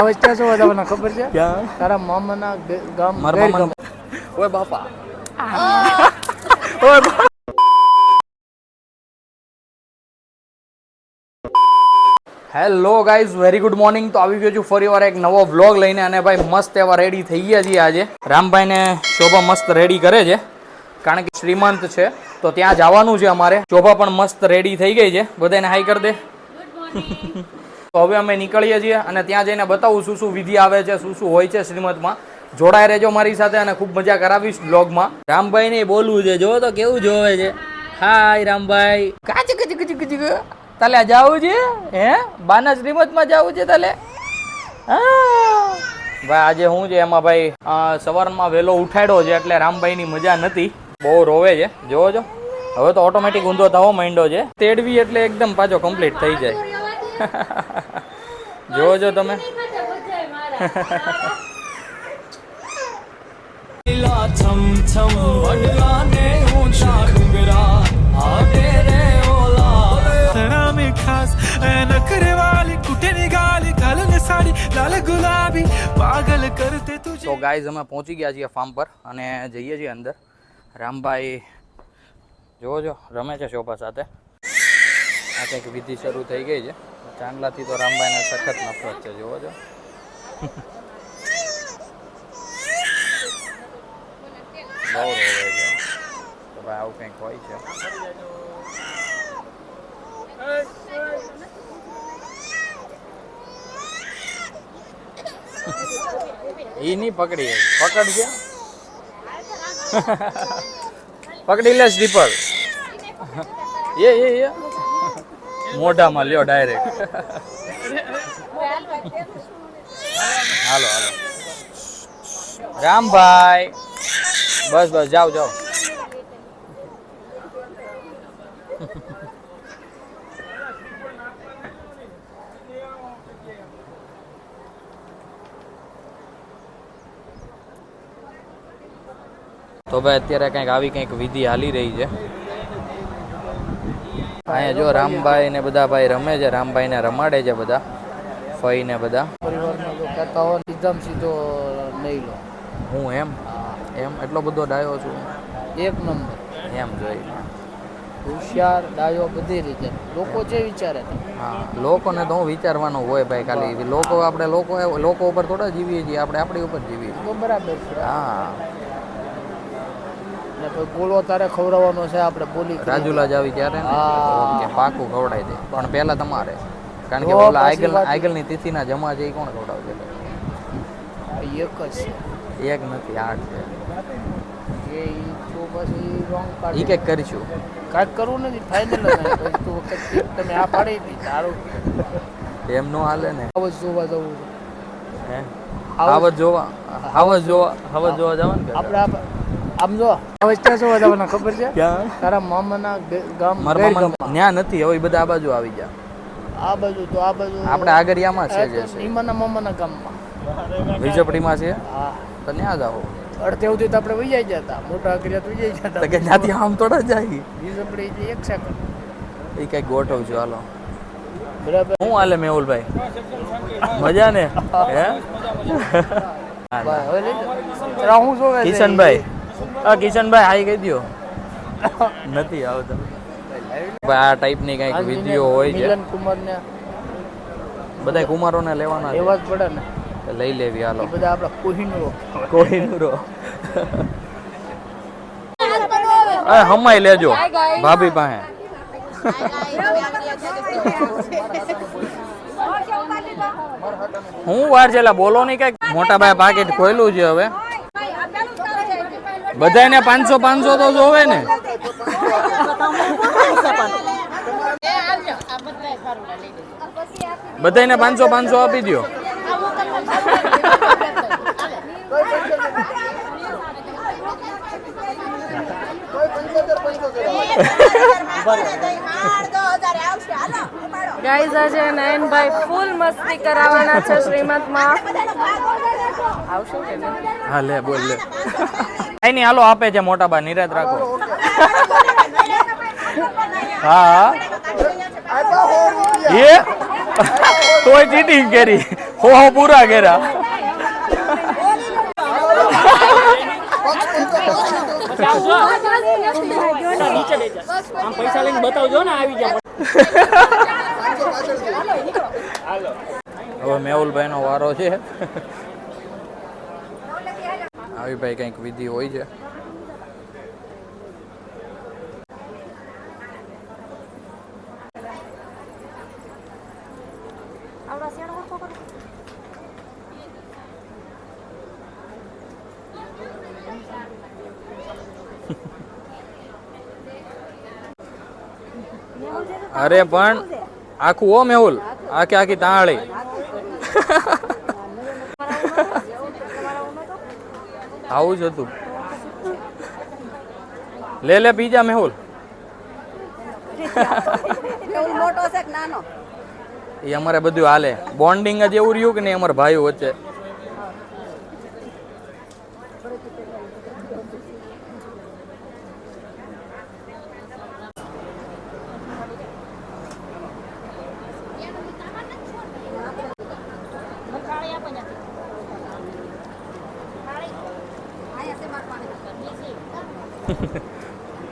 હવે ત્યાં શું તમને ખબર છે? તારા મામાના ગામ મારા મામા ઓય બાપા. ઓય hello guys very good morning તો આવી ગયો છું ફરી વાર એક નવો વ્લોગ લઈને અને ભાઈ મસ્ત એવા રેડી થઈ ગયા છીએ આજે. રામભાઈને શોભા મસ્ત રેડી કરે છે. કારણ કે શ્રીમંત છે. તો ત્યાં જવાનું છે અમારે. શોભા પણ મસ્ત રેડી થઈ ગઈ છે. બધાને હાઈ કરી દે. તો હવે અમે નીકળીએ છીએ અને ત્યાં જઈને બતાવું શું શું વિધિ આવે છે, શું શું હોય છે શ્રીમતમાં જોડાઈ રહેજો મારી સાથે અને ખૂબ મજા કરાવીશ બ્લોગમાં રામભાઈ ને બોલવું છે જોવો તો કેવું જોવે છે. હાય રામભાઈ. કાચ, કચ કચ કચ તાલે જાવું છે? હે? બાના શ્રીમતમાં જાવું છે તાલે? હા. ભાઈ, આજે હું છે એમાં ભાઈ સવારમાં વહેલો ઉઠાડ્યો છે એટલે રામભાઈની મજા નથી. બહુ રોવે છે. જોવો છો હવે તો ઓટોમેટિક ઊંધો થવો માંડ્યો છે. તેડવી એટલે એકદમ પાછો કમ્પ્લીટ થઈ જાય. જોવો જો તમે. ને ઓલા. રામે ખાસ નખરે વાલી કુટે સાડી લાલ ગુલાબી પાગલ કરતે તુજે. તો ગાઈઝ અમે પહોંચી ગયા છીએ ફાર્મ પર અને જઈએ છીએ અંદર. રામભાઈ જોવો જો રમે છે શોભા સાથે. આ કંઈક વિધિ શરૂ થઈ ગઈ છે. ચાંદલાથી તો રામભાઈને સખત નફરત છે જોવો છો. બહુ રોવે છે. તો ભાઈ આવું કંઈક હોય છે. એ નહીં પકડી પકડજે. પકડી લેશ દીપક. એ એ એ. મોઢામાં લ્યો ડાયરેક્ટ હાલો હાલો. રામભાઈ. બસ બસ, જાઓ જાઓ. તો ભાઈ, અત્યારે કંઈક આવી કંઈક વિધિ હાલી રહી છે. અહીંયા જો રામભાઈ ને બધા ભાઈ રમે છે રામભાઈ ને રમાડે છે બધા ફઈ ને બધા. કહેતા હોય સીધામ સીધો નહીં લો. હું એમ? એમ? એટલો બધો ડાયો છું? એક નંબર. એમ જોઈ. હોશિયાર ડાયો બધી રીતે. લોકો જે વિચારે હા લોકોને તો હું વિચારવાનું હોય ભાઈ ખાલી. લોકો આપણે લોકો લોકો ઉપર થોડા જીવીએ છીએ આપણે આપણી ઉપર જીવીએ. તો બરાબર છે. હા. ને કોઈ બોલો તારે ખવડાવવાનો છે આપણે બોલી. રાજુલા જ આવી ત્યારે ઓકે પાકું ખવડાવી દે. પણ પહેલા તમારે. કારણ કે ઓલા આગળ આગળની તિથિના જમા છે એ કોણ ખવડાવશે? એક જ છે. એક નથી આઠ છે. એ તો પછી રોંગ પાડી કંઈક કરીશું. કાંઈક કરવું નથી ફાઇનલ તું વખત તમે આ પાડી હતી તારું એમ નો હાલે ને. આવજ જોવા જવું હે? આવજ જોવા આવજ જોવા આવજ જોવા જવાનું આપણે આપ- આમ જો હવે શું જવાના ખબર છે? ક્યાં? તારા મામાના ગામ મારા મામા ત્યાં નથી હવે બધા આ બાજુ આવી જા આ બાજુ તો આ બાજુ આપણે આગળિયામાં છે જે છે. નીમાના મામાના ગામમાં. વિજપડીમાં છે? હા. તો ત્યાં જાઓ અડધે સુધી તો આપણે વૈયા જતા મોટા અગરિયા તો વૈયા કે ત્યાંથી આમ થોડા જાય. જે એક સેકન્ડ એ કંઈક ગોઠવ છું હાલો. બરાબર. હું હાલે મેહુલભાઈ? મજા ને. હે? કિશનભાઈ. હા કિશનભાઈ હાઈ કહી દો નથી આવતો. ભાઈ આ ટાઈપની કંઈક વિધિઓ હોય છે. મિલન કુમાર ને બધા કુમારોને લેવાના લેવા એવા જ પડે ને. લઈ લેવી હાલો. એ બધા આપણા કોહિનૂરો. કોહિનૂરો. અરે હમાઈ લેજો ભાભી પાસે. હું વાર છેલ્લા બોલો નહીં કંઈક. મોટા ભાઈ પાકેટ ખોયલું છે હવે. બધાને પાંચસો પાંચસો તો જોવે ને. બધાને પાંચસો પાંચસો આપી દો ગાઈઝ આજે નયનભાઈ ફૂલ મસ્તી કરાવવાના છે શ્રીમતમાં. આવશો કે હા લે બોલ લે. કઈ નહીં હાલો આપે છે મોટા બા નિરાત રાખો. હા હા એ તોય ચીટિંગ કરી. હો હો પૂરા કર્યા. આમ પૈસા લઈને બતાવજો ને આવી જાય હવે મેહુલભાઈ નો વારો છે. આવી ભાઈ કંઈક વિધિ હોય છે. અરે પણ આખું ઓ મેહુલ આખી આખી તાળી. આવું જ હતું. લે લે બીજા મેહુલ. મોટો છે નાનો? એ અમારે બધું હાલે. બોન્ડિંગ જ એવું રહ્યું કે નહીં અમારા ભાઈઓ વચ્ચે?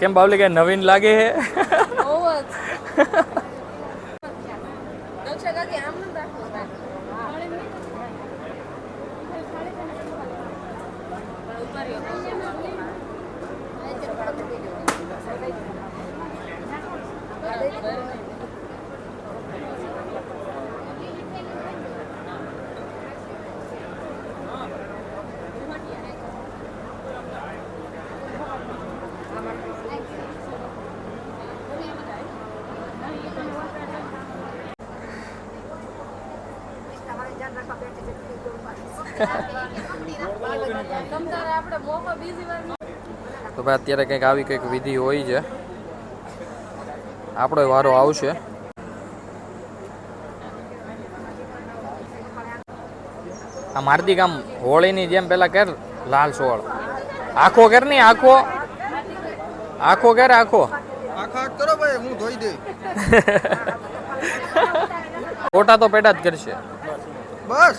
કેમ બાવલી કે નવીન લાગે હે? Thank જ દક્ષા કાકી આમ નથી રાખવું ભાઈ. તમ તારે આપણે મોકો બીજી વાર તો ભાઈ અત્યારે કંઈક આવી કંઈક વિધિ હોય છે. આપણો વારો આવશે. આ મારતી કામ હોળીની જેમ પેલા કર લાલ સોળ. આખો કર નહીં આખો. આખો કર આખો. આખા કરો ભાઈ હું ધોઈ દે ફોટા તો પેટા જ કરશે. બસ.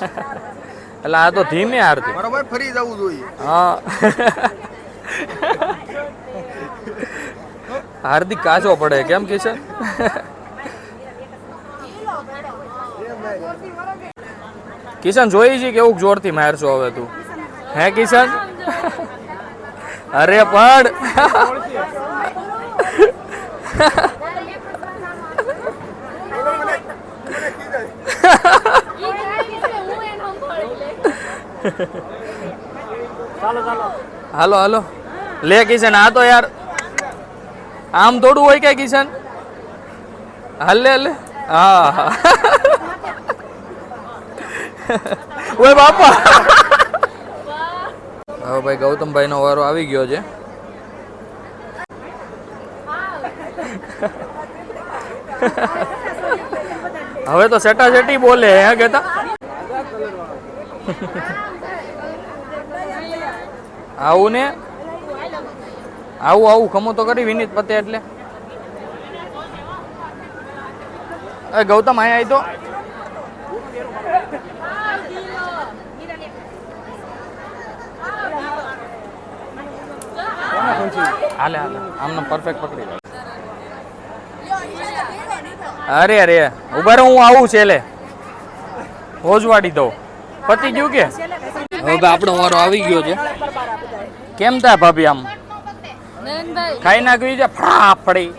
એટલે આ તો ધીમે આરતી. બરોબર ફરી જવું જોઈએ. હા. હાર્દિક કાચો પડે કેમ કિશન કિશન જોઈ છે કેવું જોરથી મારશો હવે તું? હે કિશન? અરે પણ! હાલો હાલો. લે, કિશન, આ તો યાર આમ થોડું હોય કે, કિશન? હાલ, લે લે. હા હા. ઓય, બાપા. હવે ભાઈ ગૌતમભાઈ નો વારો આવી ગયો છે. હવે તો સેટા સેટી બોલે, હે, કેતા? આવું ને આવું આવું, ખમો તો કરી વિનીત પતે એટલે. એ ગૌતમ, અહીંયા આવી તો. હાલે હાલે. આમને પરફેક્ટ પકડી અરે અરે. ઊભા હું આવું છે લે હોજવાડી દઉં. પતી ગયું કે? આપણો વારો આવી ગયો છે. કેમ થાય ભાભી આમ? ખાઈ નાખવી છે? ફાફડી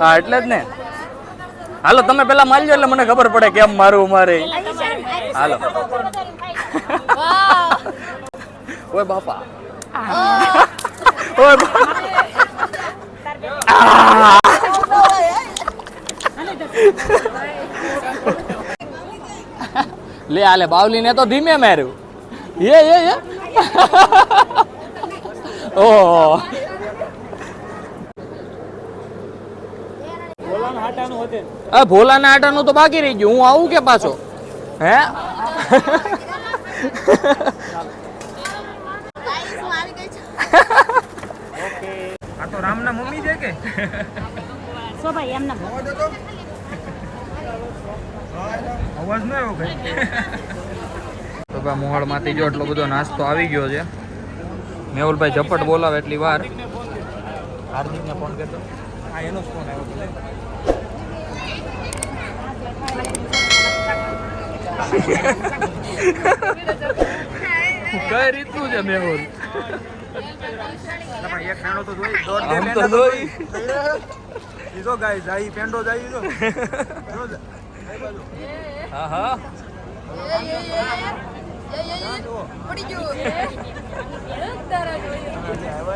હા એટલે જ ને. હાલો તમે પેલા માલજો એટલે મને ખબર પડે કેમ મારું મારે. હાલો. ઓય બાપા. ઓય લે આલે બાવલીને તો ધીમે માર્યું. એ એ યે ઓહો. આ ભોલાના આટાનું તો બાકી રહી ગયું. હું આવું કે પાછો? હે? આ તો રામના મમ્મી છે કે? સો ભાઈ એમના અવાજ ના આવ્યો કઈ? તો ભાઈ મોહળમાંથી જો એટલો બધો નાસ્તો આવી ગયો છે. મેહુલભાઈ ઝપટ બોલાવે એટલી વાર. હાર્દિકને ફોન કરતો હા એનો ફોન આવ્યો કઈ રીતનું છે મેહુલ? આમ તો જોઈ. ઈજો ગાય જાય પેંડો જાય ઈજો હા હા.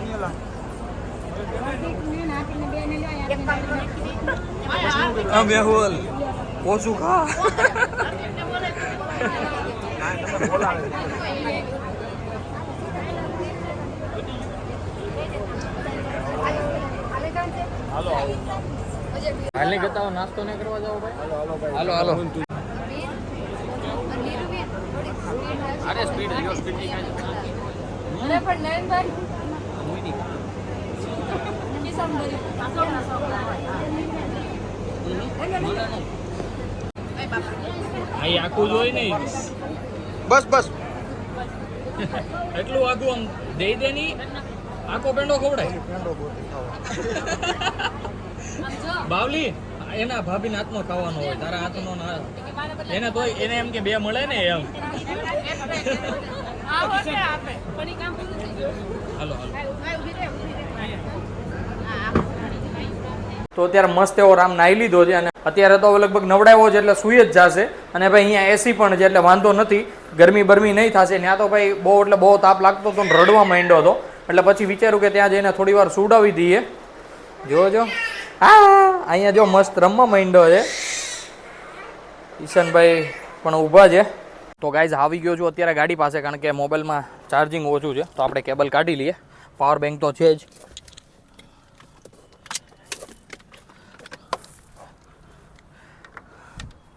નહીં ઓલા. હા મેહુલ ઓછું ખા. હાલની કરતા નાસ્તો નહીં કરવા જાવ ભાઈ? હાલો હાલો. અરે સ્પીડ જો સ્પીડની કાંઈ અરે પણ નયનભાઈ અહીં આખું જોઈ નહીં. બસ બસ. એટલું આખું આમ દઈ દે ની આખો પેંડો ખવડાય. બાવલી એના ભાભીના હાથનો ખાવાનો હોય તારા હાથનો ના. એને તો એને એમ કે બે મળે ને એમ. હાલો હાલો. તો અત્યારે મસ્ત એવો રામ નાહી લીધો છે અને અત્યારે તો લગભગ નવડાવ્યો છે એટલે સુઈ જ જશે. અને ભાઈ અહીંયા એસી પણ છે એટલે વાંધો નથી. ગરમી બરમી નહીં થશે. ત્યાં તો ભાઈ બહુ એટલે બહુ તાપ લાગતો હતો ને રડવા માંડ્યો હતો. એટલે પછી વિચાર્યું કે ત્યાં જઈને થોડી વાર સુડાવી દઈએ. જોજો હા અહીંયા જો મસ્ત રમવા માંડ્યો છે. ઈશનભાઈ પણ ઊભા છે. તો ગાઈઝ આવી ગયો છું અત્યારે ગાડી પાસે, કારણ કે મોબાઈલમાં ચાર્જિંગ ઓછું છે. તો આપણે કેબલ કાઢી લઈએ. પાવર બેંક તો છે જ.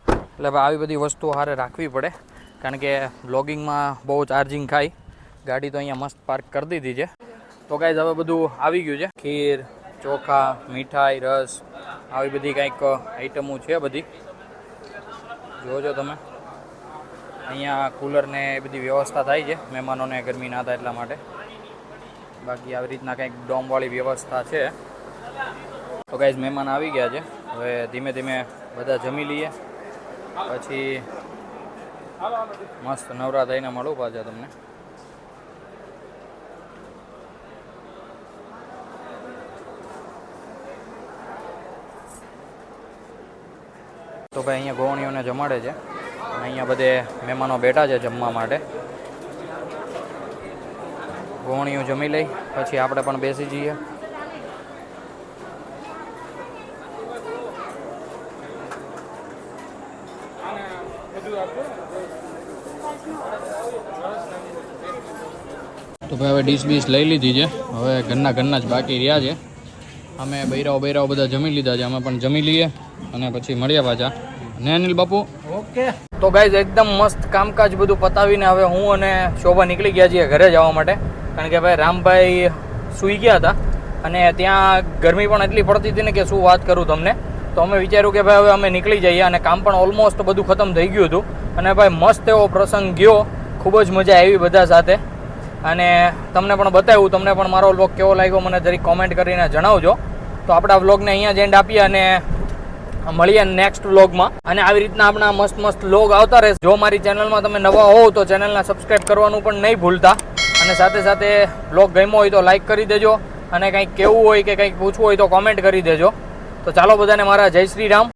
એટલે ભાઈ આવી બધી વસ્તુઓ હારે રાખવી પડે. કારણ કે બ્લોગિંગમાં બહુ ચાર્જિંગ ખાય. ગાડી તો અહીંયા મસ્ત પાર્ક કરી દીધી છે. તો ગાઈઝ હવે બધું આવી ગયું છે. ખીર, ચોખા, મીઠાઈ, રસ, આવી બધી કંઈક આઈટમો છે બધી. જોજો તમે. અહીંયા કુલરને એ બધી વ્યવસ્થા થાય છે, મહેમાનોને ગરમી ના થાય એટલા માટે. બાકી આવી રીતના કંઈક ડોમવાળી વ્યવસ્થા છે. તો કાંઈ મહેમાન આવી ગયા છે. હવે ધીમે ધીમે બધા જમી લઈએ. પછી મસ્ત નવરા થઈને મળું પાછા તમને. તો ભાઈ અહીંયા ગોવણીઓને જમાડે છે. અહીંયા બધે મહેમાનો બેઠા છે જમવા માટે. ગોણીઓ જમી લઈ, પછી આપણે પણ બેસી જઈએ. તો ભાઈ હવે ડીશ બીશ લઈ લીધી છે. હવે ઘરના ઘરના જ બાકી રહ્યા છે. અમે બૈરાઓ બૈરાઓ બધા જમી લીધા છે. અમે પણ જમી લઈએ અને પછી મળ્યા પાછા. ને અનિલ બાપુ? ઓકે. તો ગાઈઝ એકદમ મસ્ત કામકાજ બધું પતાવીને હવે હું અને શોભા નીકળી ગયા છીએ ઘરે જવા માટે. કારણ કે ભાઈ રામભાઈ સૂઈ ગયા હતા અને ત્યાં ગરમી પણ એટલી પડતી હતી ને કે શું વાત કરું તમને. તો અમે વિચાર્યું કે ભાઈ હવે અમે નીકળી જઈએ અને કામ પણ ઓલમોસ્ટ બધું ખતમ થઈ ગયું હતું. અને ભાઈ મસ્ત એવો પ્રસંગ ગયો. ખૂબ જ મજા આવી બધા સાથે. અને તમને પણ બતાવ્યું, તમને પણ મારો વ્લોગ કેવો લાગ્યો મને જરી કોમેન્ટ કરીને જણાવજો. તો આપણા વ્લોગને અહીંયા જ એન્ડ આપીએ અને મળીએ નેક્સ્ટ વ્લોગમાં અને આવી રીતના આપણા મસ્ત મસ્ત વ્લોગ આવતા રહેશે. જો મારી ચેનલમાં તમે નવા હોવ તો ચેનલને સબસ્ક્રાઈબ કરવાનું પણ નહીં ભૂલતા. અને સાથે સાથે વ્લોગ ગમ્યો હોય તો લાઈક કરી દેજો. અને કંઈક કેવું હોય કે કંઈક પૂછવું હોય તો કોમેન્ટ કરી દેજો. તો ચાલો બધાને મારા જય શ્રી રામ.